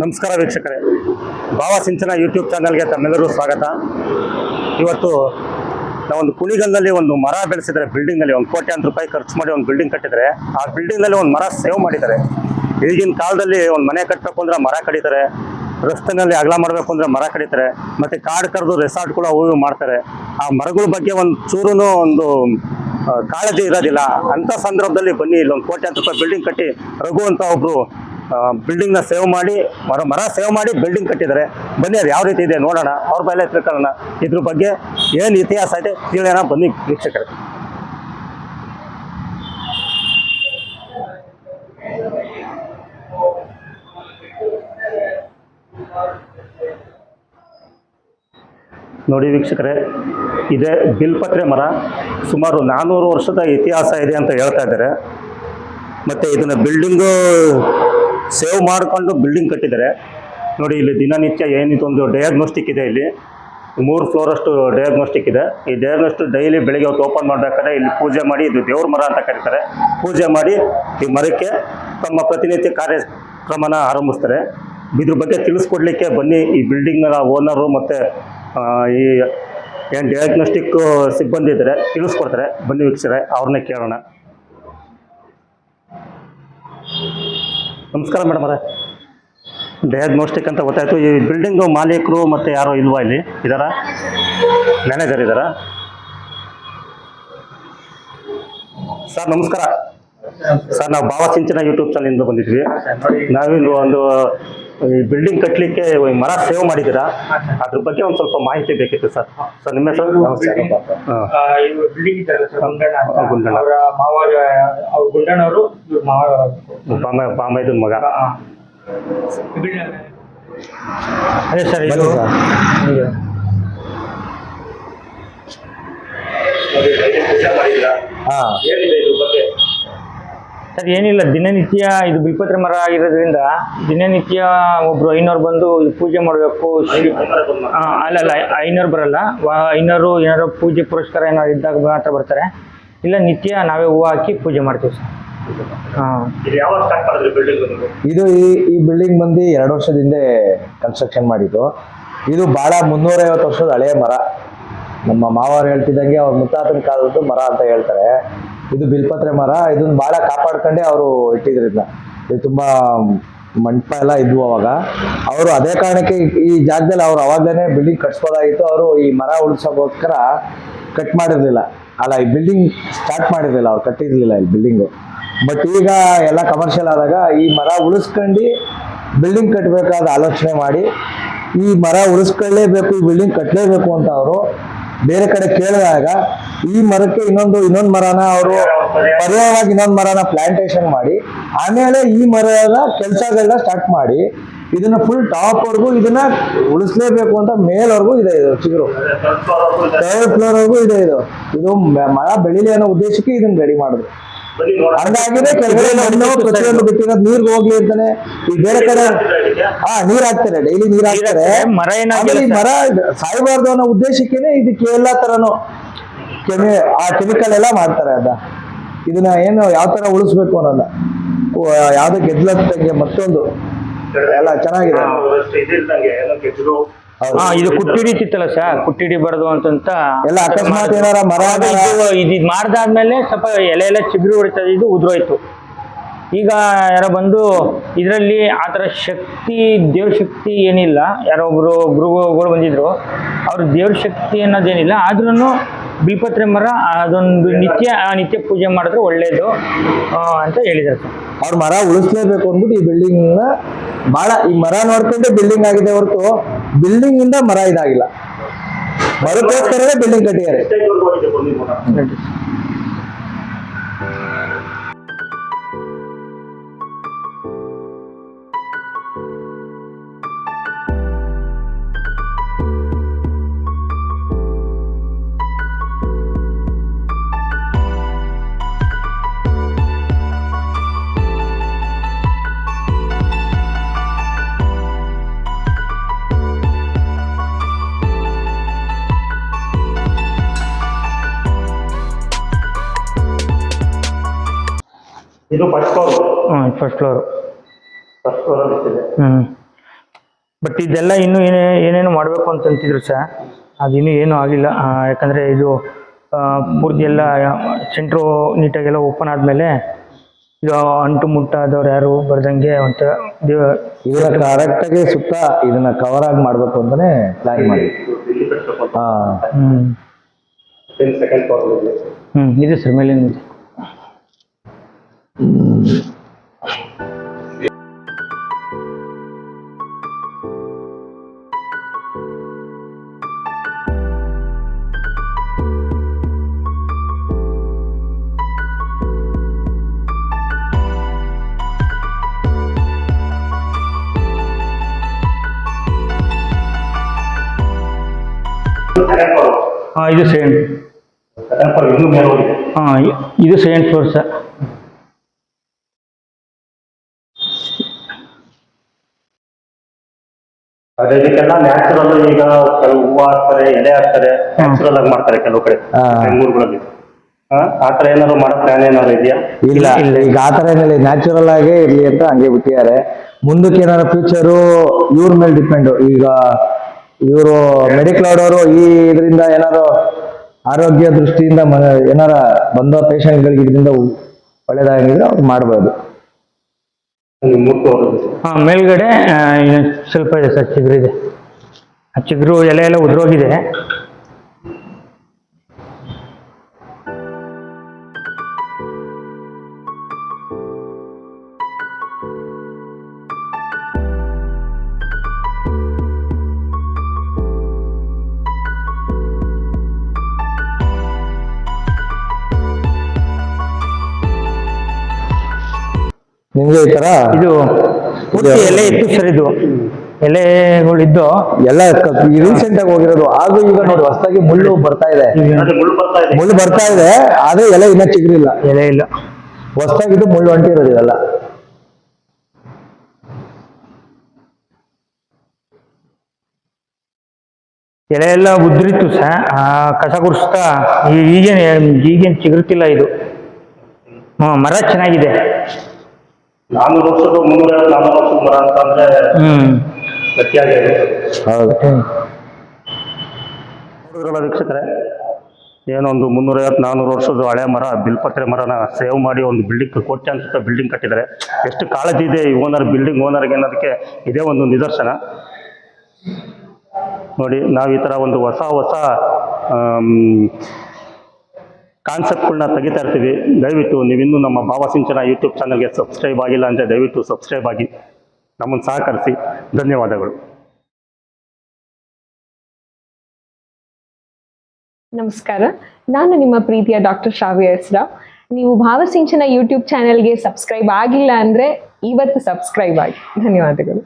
ನಮಸ್ಕಾರ ವೀಕ್ಷಕರೇ. ಭಾವ ಸಿಂಚನ ಯೂಟ್ಯೂಬ್ ಚಾನಲ್ಗೆ ತಮ್ಮೆಲ್ಲರೂ ಸ್ವಾಗತ. ಇವತ್ತು ನಾವೊಂದು ಕುಣಿಗಲ್ನಲ್ಲಿ ಒಂದು ಮರ ಬೆಳೆಸಿದರೆ ಬಿಲ್ಡಿಂಗಲ್ಲಿ ಒಂದು ಕೋಟ್ಯಾಂತರ ರೂಪಾಯಿ ಖರ್ಚು ಮಾಡಿ ಒಂದು ಬಿಲ್ಡಿಂಗ್ ಕಟ್ಟಿದರೆ, ಆ ಬಿಲ್ಡಿಂಗಲ್ಲಿ ಒಂದು ಮರ ಸೇವ್ ಮಾಡಿದ್ದಾರೆ. ಈಗಿನ ಕಾಲದಲ್ಲಿ ಒಂದು ಮನೆ ಕಟ್ಟಬೇಕು ಅಂದರೆ ಮರ ಕಡಿತಾರೆ. ರಸ್ತೆನಲ್ಲಿ ಅಗಲ ಮಾಡಬೇಕು ಅಂದರೆ ಮರ ಕಡಿತಾರೆ, ಮತ್ತು ಕಾಡು ಕರೆದು ರೆಸಾರ್ಟ್ ಕೂಡ ಹೂವು ಮಾಡ್ತಾರೆ. ಆ ಮರಗಳ ಬಗ್ಗೆ ಒಂದು ಚೂರೂ ಒಂದು ಕಾಳಜಿ ಇರೋದಿಲ್ಲ. ಅಂಥ ಸಂದರ್ಭದಲ್ಲಿ ಬನ್ನಿ, ಇಲ್ಲೊಂದು ಕೋಟ್ಯಾಂತರ ರೂಪಾಯಿ ಬಿಲ್ಡಿಂಗ್ ಕಟ್ಟಿ ರಘು ಅಂತ ಒಬ್ಬರು ಬಿಲ್ಡಿಂಗ್ನ ಸೇವ್ ಮಾಡಿ, ಮರ ಮರ ಸೇವ್ ಮಾಡಿ ಬಿಲ್ಡಿಂಗ್ ಕಟ್ಟಿದ್ದಾರೆ. ಬನ್ನಿ, ಅದು ಯಾವ ರೀತಿ ಇದೆ ನೋಡೋಣ. ಅವ್ರ ಮೇಲೆ ತಿಳ್ಕೊಳ್ಳೋಣ. ಇದ್ರ ಬಗ್ಗೆ ಏನು ಇತಿಹಾಸ ಇದೆ, ತಿಳಿಯೋಣ. ಬನ್ನಿ, ವೀಕ್ಷಕರೇ. ನೋಡಿ ವೀಕ್ಷಕರೇ, ಇದೆ ಬಿಲ್ಪತ್ರೆ ಮರ ಸುಮಾರು ನಾನ್ನೂರು ವರ್ಷದ ಇತಿಹಾಸ ಇದೆ ಅಂತ ಹೇಳ್ತಾ ಇದ್ದಾರೆ. ಮತ್ತು ಇದನ್ನು ಬಿಲ್ಡಿಂಗು ಸೇವ್ ಮಾಡಿಕೊಂಡು ಬಿಲ್ಡಿಂಗ್ ಕಟ್ಟಿದ್ದಾರೆ. ನೋಡಿ, ಇಲ್ಲಿ ದಿನನಿತ್ಯ ಏನಿದೊಂದು ಡಯಾಗ್ನೋಸ್ಟಿಕ್ ಇದೆ ಇಲ್ಲಿ. ಮೂರು ಫ್ಲೋರಷ್ಟು ಡಯಾಗ್ನೋಸ್ಟಿಕ್ ಇದೆ. ಈ ಡಯಾಗ್ನೋಸ್ಟಿಕ್ ಡೈಲಿ ಬೆಳಗ್ಗೆ ಹೊತ್ತು ಓಪನ್ ಮಾಡಬೇಕಾದ್ರೆ ಇಲ್ಲಿ ಪೂಜೆ ಮಾಡಿ, ಇದು ದೇವ್ರ ಮರ ಅಂತ ಕರೀತಾರೆ. ಪೂಜೆ ಮಾಡಿ ಈ ಮರಕ್ಕೆ ತಮ್ಮ ಪ್ರತಿನಿತ್ಯ ಕಾರ್ಯಕ್ರಮನ ಆರಂಭಿಸ್ತಾರೆ. ಇದ್ರ ಬಗ್ಗೆ ತಿಳಿಸ್ಕೊಡ್ಲಿಕ್ಕೆ ಬನ್ನಿ ಈ ಬಿಲ್ಡಿಂಗ್ನ ಓನರು ಮತ್ತು ಈ ಏನು ಡಯಾಗ್ನೋಸ್ಟಿಕ್ ಸಿಬ್ಬಂದಿ ಇದ್ದರೆ ತಿಳಿಸ್ಕೊಡ್ತಾರೆ, ಬನ್ನಿ ವೀಕ್ಷಕರೇ, ಅವ್ರನ್ನೇ ಕೇಳೋಣ. ನಮಸ್ಕಾರ ಮೇಡಮ್ ಅವರೇ. ಡಯಾಗ್ನೋಸ್ಟಿಕ್ ಅಂತ ಗೊತ್ತಾಯಿತು. ಈ ಬಿಲ್ಡಿಂಗ್ ಮಾಲೀಕರು ಮತ್ತು ಯಾರೋ ಇಲ್ವಾ ಇಲ್ಲಿ? ಇದಾರ? ಮ್ಯಾನೇಜರ್ ಇದ್ದಾರಾ ಸರ್, ನಮಸ್ಕಾರ. ಸರ್, ನಾವು ಭಾವ ಸಿಂಚನ ಯೂಟ್ಯೂಬ್ ಚಾನಲಿಂದ ಬಂದಿದ್ವಿ. ನಾವಿಂದು ಒಂದು ಈ ಬಿಲ್ಡಿಂಗ್ ಕಟ್ಟಲಿಕ್ಕೆ ಮರ ಸೇವ್ ಮಾಡಿದ್ದೀರಾ? ಅದ್ರ ಬಗ್ಗೆ ಒಂದು ಸ್ವಲ್ಪ ಮಾಹಿತಿ ಬೇಕಿತ್ತು ಸರ್. ಸರ್ ನಿಮ್ಮ ಹೆಸರು? ನಮಸ್ಕಾರ ಬಿಲ್ಡಿಂಗ್ ಗುಂಡಣ್ಣ ಗುಂಡಣ್ಣ. ಅವರ ಮಾವ ಅವ್ರ ಮಾವ. ಬಾಮ ಬಾಮೈದನ್ ಮಗ. ಬಿಲ್ಡಿಂಗ್ ಅದೇ ಸರ್ ಇದು ಹಾ. ಏನಿದೆ ಇದು. ಹಾಂ ಸರ್ ಏನಿಲ್ಲ ದಿನನಿತ್ಯ ಇದು ಬಿಲ್ಪತ್ರ ಮರ ಆಗಿರೋದ್ರಿಂದ ದಿನನಿತ್ಯ ಒಬ್ರು ಐನೂರು ಬಂದು ಇದು ಪೂಜೆ ಮಾಡಬೇಕು. ಅಲ್ಲ ಅಲ್ಲ ಐನೂರು ಬರಲ್ಲ. ಐನೋರು ಐನೂರು ಏನಾದ್ರು ಪೂಜೆ ಪುರಸ್ಕಾರ ಏನಾದ್ರು ಇದ್ದಾಗ ಮಾತ್ರ ಬರ್ತಾರೆ. ಇಲ್ಲ ನಿತ್ಯ ನಾವೇ ಹೂವು ಹಾಕಿ ಪೂಜೆ ಮಾಡ್ತೀವಿ ಸರ್. ಹಾಂ. ಇದು ಯಾವಾಗ ಸ್ಟಾರ್ಟ್ ಬಿಲ್ಡಿಂಗ್ ಇದು ಈ ಈ ಬಿಲ್ಡಿಂಗ್ ಬಂದು ಎರಡು ವರ್ಷದ ಹಿಂದೆ ಕನ್ಸ್ಟ್ರಕ್ಷನ್ ಮಾಡಿದ್ದು. ಇದು ಬಹಳ ಮುನ್ನೂರೈವತ್ತು ವರ್ಷದ ಹಳೆಯ ಮರ. ನಮ್ಮ ಮಾವರು ಹೇಳ್ತಿದ್ದಂಗೆ ಅವ್ರ ಮುತ್ತಾತನ ಕಾಲದ್ದು ಮರ ಅಂತ ಹೇಳ್ತಾರೆ. ಇದು ಬಿಲ್ಪತ್ರೆ ಮರ, ಇದನ್ನ ಬಹಳ ಕಾಪಾಡ್ಕೊಂಡೆ ಅವರು ಇಟ್ಟಿದ್ರಿಂದ ಇದು ತುಂಬಾ ಮಂಟಪ ಎಲ್ಲ ಇದ್ವು ಅವಾಗ. ಅವರು ಅದೇ ಕಾರಣಕ್ಕೆ ಈ- ಈ ಜಾಗದಲ್ಲಿ ಅವ್ರು ಅವಾಗಲೇ ಬಿಲ್ಡಿಂಗ್ ಕಟ್ಸ್ಬೋದಾಗಿತ್ತು. ಅವರು ಈ ಮರ ಉಳಿಸೋಕೋಸ್ಕರ ಕಟ್ ಮಾಡಿರ್ಲಿಲ್ಲ. ಅಲ್ಲ, ಈ ಬಿಲ್ಡಿಂಗ್ ಸ್ಟಾರ್ಟ್ ಮಾಡಿರ್ಲಿಲ್ಲ, ಅವ್ರು ಕಟ್ಟಿರ್ಲಿಲ್ಲ ಇಲ್ಲಿ ಬಿಲ್ಡಿಂಗು ಬಟ್ ಈಗ ಎಲ್ಲ ಕಮರ್ಷಿಯಲ್ ಆದಾಗ ಈ ಮರ ಉಳಿಸ್ಕೊಂಡು ಬಿಲ್ಡಿಂಗ್ ಕಟ್ಟಬೇಕಾದ ಆಲೋಚನೆ ಮಾಡಿ, ಈ ಮರ ಉಳಿಸ್ಕೊಳ್ಳೇಬೇಕು, ಈ ಬಿಲ್ಡಿಂಗ್ ಕಟ್ಟಲೇಬೇಕು ಅಂತ ಅವರು ಬೇರೆ ಕಡೆ ಕೇಳಿದಾಗ ಈ ಮರಕ್ಕೆ ಇನ್ನೊಂದು ಇನ್ನೊಂದು ಮರನ ಅವರು ಪರ್ಯಾಯವಾಗಿ ಇನ್ನೊಂದು ಮರನ ಪ್ಲಾಂಟೇಶನ್ ಮಾಡಿ ಆಮೇಲೆ ಈ ಮರದ ಕೆಲಸಗಳನ್ನ ಸ್ಟಾರ್ಟ್ ಮಾಡಿ ಇದನ್ನ ಫುಲ್ ಟಾಪ್ ವರ್ಗು ಇದನ್ನ ಉಳಿಸ್ಲೇಬೇಕು ಅಂತ ಮೇಲ್ವರೆಗೂ ಇದೆ ಇದು ಚಿಗುರು. ಥರ್ಡ್ ಫ್ಲೋರ್ ವರ್ಗೂ ಇದೆ ಇದು. ಇದು ಮರ ಬೆಳಿಲಿ ಅನ್ನೋ ಉದ್ದೇಶಕ್ಕೆ ಇದನ್ನ ರೆಡಿ ಮಾಡಿದ್ರು ಹಂಗಾಗಿದೆ ಕೆಳಗಡೆ ಪ್ರತಿಯೊಂದು ಬಿಟ್ಟಿರೋದು ನೀರ್ಗೆ ಹೋಗ್ಲಿ ಅಂತಾನೆ. ಈ ಬೇರೆ ಕಡೆ ಹಾ ನೀರ್ ಹಾಕ್ತಾರೆ ಡೈಲಿ ನೀರ್ ಹಾಕ್ತಾರೆ. ಮರ ಸಾಯ್ಬಾರ್ದು ಅನ್ನೋ ಉದ್ದೇಶಕ್ಕೇನೆ ಇದಕ್ಕೆ ಎಲ್ಲಾ ತರನು ಕೆಮಿ ಆ ಕೆಮಿಕಲ್ ಎಲ್ಲ ಮಾಡ್ತಾರೆ ಅದ. ಇದನ್ನ ಏನು ಯಾವ ತರ ಉಳಿಸ್ಬೇಕು ಅನ್ನೋಲ್ಲ ಯಾವ್ದು ಗೆದ್ಲತ್ತಂಗೆ ಮತ್ತೊಂದು. ಎಲ್ಲ ಚೆನ್ನಾಗಿದೆ. ಹಾ ಇದು ಕುಟ್ಟಿಡಿತಿತ್ತಲ್ಲ ಸರ್? ಕುಟ್ಟಿಡಿಬಾರ್ದು ಅಂತಂತ ಎಲ್ಲ ಅಕಸ್ಮಾತ್ ಏನಾರ ಮರ ಇದು ಇದು ಮಾಡ್ದಾದ್ಮೇಲೆ ಸ್ವಲ್ಪ ಎಲೆ ಎಲ್ಲ ಚಿಗುರು ಹೊಡಿತದೆ ಇದು ಉದುರೋಯ್ತು. ಈಗ ಯಾರೋ ಬಂದು ಇದರಲ್ಲಿ ಆ ಥರ ಶಕ್ತಿ ದೇವ್ರ ಶಕ್ತಿ ಏನಿಲ್ಲ. ಯಾರೋ ಒಬ್ರು ಗುರುಗಳು ಬಂದಿದ್ರು. ಅವ್ರ ದೇವ್ರ ಶಕ್ತಿ ಅನ್ನೋದೇನಿಲ್ಲ. ಆದ್ರೂ ಬಿಲ್ಪತ್ರೆ ಮರ ಅದೊಂದು ನಿತ್ಯ ಆ ನಿತ್ಯ ಪೂಜೆ ಮಾಡಿದ್ರೆ ಒಳ್ಳೇದು ಅಂತ ಹೇಳಿದ್ದಾರೆ ಸರ್. ಅವ್ರ ಮರ ಉಳಿಸ್ಲೇಬೇಕು ಅಂದ್ಬಿಟ್ಟು ಈ ಬಿಲ್ಡಿಂಗ್ನ ಬಹಳ ಈ ಮರ ನೋಡ್ಕೊಂಡೆ ಬಿಲ್ಡಿಂಗ್ ಆಗಿದೆ ಹೊರತು ಬಿಲ್ಡಿಂಗ್ ಇಂದ ಮರ ಇದಾಗಿಲ್ಲ. ಮರಕ್ಕೋಸ್ಕರವೇ ಬಿಲ್ಡಿಂಗ್ ಕಟ್ಟಿದ್ದಾರೆ. ಇದು ಫಸ್ಟ್ ಫ್ಲೋರ್ ಹ್ಞೂ ಫಸ್ಟ್ ಫ್ಲೋರು ಫಸ್ಟ್ ಫ್ಲೋರ್ ಇದೆ ಹ್ಞೂ ಬಟ್ ಇದೆಲ್ಲ ಇನ್ನೂ ಏನೇ ಏನೇನು ಮಾಡಬೇಕು ಅಂತ ಅಂತಿದ್ರು ಸರ್ ಅದಿನ್ನೂ ಏನೂ ಆಗಿಲ್ಲ. ಯಾಕಂದರೆ ಇದು ಪೂರ್ತಿ ಎಲ್ಲ ಸೆಂಟ್ರು ನೀಟಾಗೆಲ್ಲ ಓಪನ್ ಆದಮೇಲೆ ಇದು ಅಂಟು ಮುಟ್ಟಾದವ್ರು ಯಾರು ಬರ್ದಂಗೆ ಒಂಥರ ಇವರ ಇದನ್ನ ಕರೆಕ್ಟಾಗಿ ಸುತ್ತ ಇದನ್ನ ಕವರ್ ಆಗಿ ಮಾಡಬೇಕು ಅಂತಾನೆ ಪ್ಲಾನ್ ಮಾಡಿ ಹಾಂ. ಹ್ಞೂ ಸೆಕೆಂಡ್ ಫ್ಲೋರ್ ಇದೆ. ಹ್ಞೂ ಇದೆ ಸರ್ ಮೇಲಿನ ಇದೆ ಸೆಕೆಂಡ್ ಫ್ಲೋರ್ ಹಾಂ ಇದು ಸೆಕೆಂಡ್ ಸೆಕೆಂಡ್ ಫ್ಲೋರ್ ಇನ್ನೂ ಮೇಲೆ ಹೋಗಿದೆ ಹಾಂ ಇದು ಸೆಕೆಂಡ್ ಫ್ಲೋರ್ ಸರ್ ಅದೇ ಇದಕ್ಕೆಲ್ಲ ನ್ಯಾಚುರಲ್ ಈಗ ಕೆಲವು ಹೂವು ಹಾಕ್ತಾರೆ ಎಲೆ ಹಾಕ್ತಾರೆ ನ್ಯಾಚುರಲ್ ಆಗಿ ಮಾಡ್ತಾರೆ ಕೆಲವು ಕಡೆ. ಬೆಂಗಳೂರುಗಳಲ್ಲಿ. ಹಾ ಆ ಥರ ಏನಾದ್ರು ಮಾಡೋ ಪ್ಲಾನ್ ಏನಾದ್ರು ಇದೆಯಾ? ಇಲ್ಲ ಇಲ್ಲ. ಈಗ ಆ ಥರ ಏನಿಲ್ಲ ನ್ಯಾಚುರಲ್ ಆಗೇ ಇರ್ಲಿ ಅಂತ ಹಂಗೆ ಬಿಟ್ಟಿದ್ದಾರೆ. ಮುಂದಕ್ಕೆ ಏನಾದ್ರು ಫ್ಯೂಚರು ಇವ್ರ ಮೇಲೆ ಡಿಪೆಂಡ್ ಈಗ ಇವರು ಮೆಡಿಕಲ್ ಆಡೋರು ಈ ಇದರಿಂದ ಏನಾರು ಆರೋಗ್ಯ ದೃಷ್ಟಿಯಿಂದ ಏನಾರ ಬಂದೋ ಪೇಷಂಟ್ಗಳಿಗೆ ಇದರಿಂದ ಒಳ್ಳೇದಾಗಿದ್ರೆ ಅವ್ರು ಮಾಡ್ಬೋದು ನಿಮ್ ಮೂರು ಫ್ಲೋರ್ ಇದೆ ಹಾಂ ಮೇಲ್ಗಡೆ ಸ್ವಲ್ಪ ಇದೆ ಸರ್ ಚಿಗುರು ಇದೆ. ಆ ಚಿಗುರು ಎಲೆ ಎಲ್ಲ ಉದುರೋಗಿದೆ. ನಿಮ್ಗೆ ಈ ತರ? ಇದು ಪೂರ್ತಿ ಎಲೆ ಇತ್ತು ಸರ್ ಇದು. ಎಲೆಗಳಿದ್ದು. ಎಲ್ಲ ರೀಸೆಂಟ್ ಆಗಿ ಹೋಗಿರೋದು. ಹಾಗೂ ಈಗ ನೋಡಿ ಹೊಸದಾಗಿ ಮುಳ್ಳು ಬರ್ತಾ ಇದೆ. ಮುಳ್ಳು ಬರ್ತಾ ಇದೆ. ಆದ್ರೆ ಎಲೆ ಇನ್ನ ಚಿಗುರಿಲ್ಲ. ಎಲೆ ಇಲ್ಲ. ಹೊಸದಾಗಿದ್ದು ಮುಳ್ಳು ಅಂಟಿರೋದು ಇವೆಲ್ಲ. ಎಲೆ ಎಲ್ಲ ಉದ್ರಿತ್ತು ಸ ಕಸ ಗುಡಿಸ್ತಾ ಈಗೇನು ಈಗೇನು ಚಿಗುರುತ್ತಿಲ್ಲ ಇದು. ಹ್ಞೂ ಮರ ಚೆನ್ನಾಗಿದೆ. ನಾನ್ನೂರು ವರ್ಷದ ಮುನ್ನೂರ ನಾನ್ನೂರು ವರ್ಷದ ಮರ ಅಂತ ಅಂದ್ರೆ ಹ್ಮ್. ಗಟ್ಟಿಯಾಗಿ ಹೌದು. ನೋಡಿದ್ರಲ್ಲ ವೀಕ್ಷಕರೇ ಏನೊಂದು ಮುನ್ನೂರೈವತ್ತು ನಾನ್ನೂರು ವರ್ಷದ ಹಳೆ ಮರ ಬಿಲ್ಪತ್ರೆ ಮರನ ಸೇವ್ ಮಾಡಿ ಒಂದು ಬಿಲ್ಡಿಂಗ್ ಕೋಟ್ಯ ಅಂತ ಬಿಲ್ಡಿಂಗ್ ಕಟ್ಟಿದ್ದಾರೆ. ಎಷ್ಟು ಕಾಳಜಿ ಇದೆ ಈ ಓನರ್ ಬಿಲ್ಡಿಂಗ್ ಓನರ್ಗೆ ಅನ್ನೋದಕ್ಕೆ ಇದೇ ಒಂದು ನಿದರ್ಶನ. ನೋಡಿ ನಾವು ಈ ಥರ ಒಂದು ಹೊಸ ಹೊಸ ಕಾನ್ಸೆಪ್ಟ್ಗಳನ್ನ ತೆಗಿತಾ ಇರ್ತೀವಿ. ದಯವಿಟ್ಟು ನೀವಿನ್ನೂ ನಮ್ಮ ಭಾವಸಿಂಚನ ಯೂಟ್ಯೂಬ್ ಚಾನಲ್ಗೆ ಸಬ್ಸ್ಕ್ರೈಬ್ ಆಗಿಲ್ಲ ಅಂದರೆ ದಯವಿಟ್ಟು ಸಬ್ಸ್ಕ್ರೈಬ್ ಆಗಿ. ನಮ್ಮನ್ನು ಸಹಕರಿಸಿ. ಧನ್ಯವಾದಗಳು. ನಮಸ್ಕಾರ. ನಾನು ನಿಮ್ಮ ಪ್ರೀತಿಯ ಡಾಕ್ಟರ್ ಶ್ರಾವ್ಯ ಹೆಸ್ರಾವ್ ನೀವು ಭಾವಸಿಂಚನ ಯೂಟ್ಯೂಬ್ ಚಾನೆಲ್ಗೆ ಸಬ್ಸ್ಕ್ರೈಬ್ ಆಗಿಲ್ಲ ಅಂದರೆ ಇವತ್ತು ಸಬ್ಸ್ಕ್ರೈಬ್ ಆಗಿ. ಧನ್ಯವಾದಗಳು.